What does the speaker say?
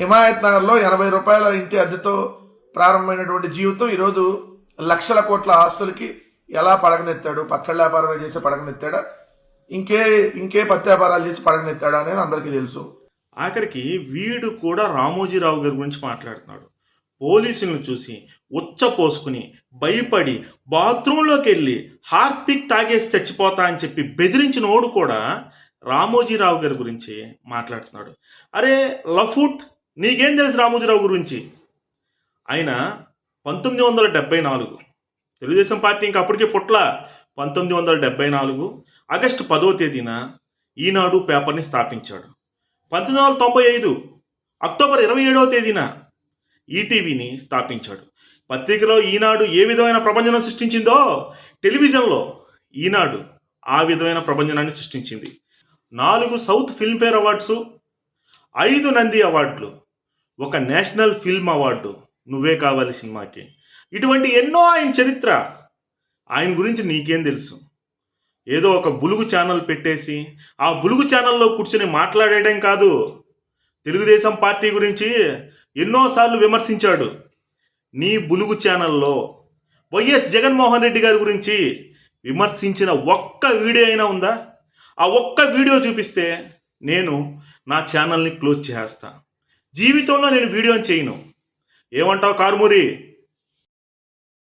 హిమాయత్ నగర్లో ఎనభై రూపాయల ఇంటి అద్దెతో ప్రారంభమైనటువంటి జీవితం ఈరోజు లక్షల కోట్ల ఆస్తులకి ఎలా పడగనెత్తాడు? పచ్చళ్ళ వ్యాపారమే చేసి పడగనెత్తాడా? ఇంకే ఇంకే పత్తి వ్యాపారాలు చేసి పడగనెత్తాడా అనేది అందరికీ తెలుసు. ఆఖరికి వీడు కూడా రామోజీరావు గారి గురించి మాట్లాడుతున్నాడు. పోలీసులను చూసి ఉచ్చపోసుకుని భయపడి బాత్రూంలోకి వెళ్ళి హార్పిక్ తాగేసి చచ్చిపోతా అని చెప్పి బెదిరించినోడు కూడా రామోజీరావు గారి గురించి మాట్లాడుతున్నాడు. అరే లఫూట్ నీకేం తెలుసు రామోజీరావు గురించి? ఆయన పంతొమ్మిది వందల డెబ్బై నాలుగు. తెలుగుదేశం పార్టీ ఇంకా అప్పటికే పుట్ల. పంతొమ్మిది వందల డెబ్బై నాలుగు ఆగస్టు పదో తేదీన ఈనాడు పేపర్ని స్థాపించాడు. పంతొమ్మిది వందల తొంభై ఐదు అక్టోబర్ ఇరవై ఏడవ తేదీన ఈటీవీని స్థాపించాడు. పత్రికలో ఈనాడు ఏ విధమైన ప్రపంచం సృష్టించిందో టెలివిజన్లో ఈనాడు ఆ విధమైన ప్రపంచనాన్ని సృష్టించింది. నాలుగు సౌత్ ఫిల్మ్ఫేర్ అవార్డ్సు ఐదు నంది అవార్డులు ఒక నేషనల్ ఫిల్మ్ అవార్డు నువ్వే కావాలి సినిమాకి. ఇటువంటి ఎన్నో ఆయన చరిత్ర ఆయన గురించి నీకేం తెలుసు? ఏదో ఒక బులుగు ఛానల్ పెట్టేసి ఆ బులుగు ఛానల్లో కూర్చుని మాట్లాడేయడం కాదు. తెలుగుదేశం పార్టీ గురించి ఎన్నోసార్లు విమర్శించాడు. నీ బులుగు ఛానల్లో వైఎస్ జగన్మోహన్ రెడ్డి గారి గురించి విమర్శించిన ఒక్క వీడియో అయినా ఉందా? ఆ ఒక్క వీడియో చూపిస్తే నేను నా ఛానల్ని క్లోజ్ చేస్తా. జీవితంలో నేను వీడియో చేయను. ఏమంటావు కారుమూరి?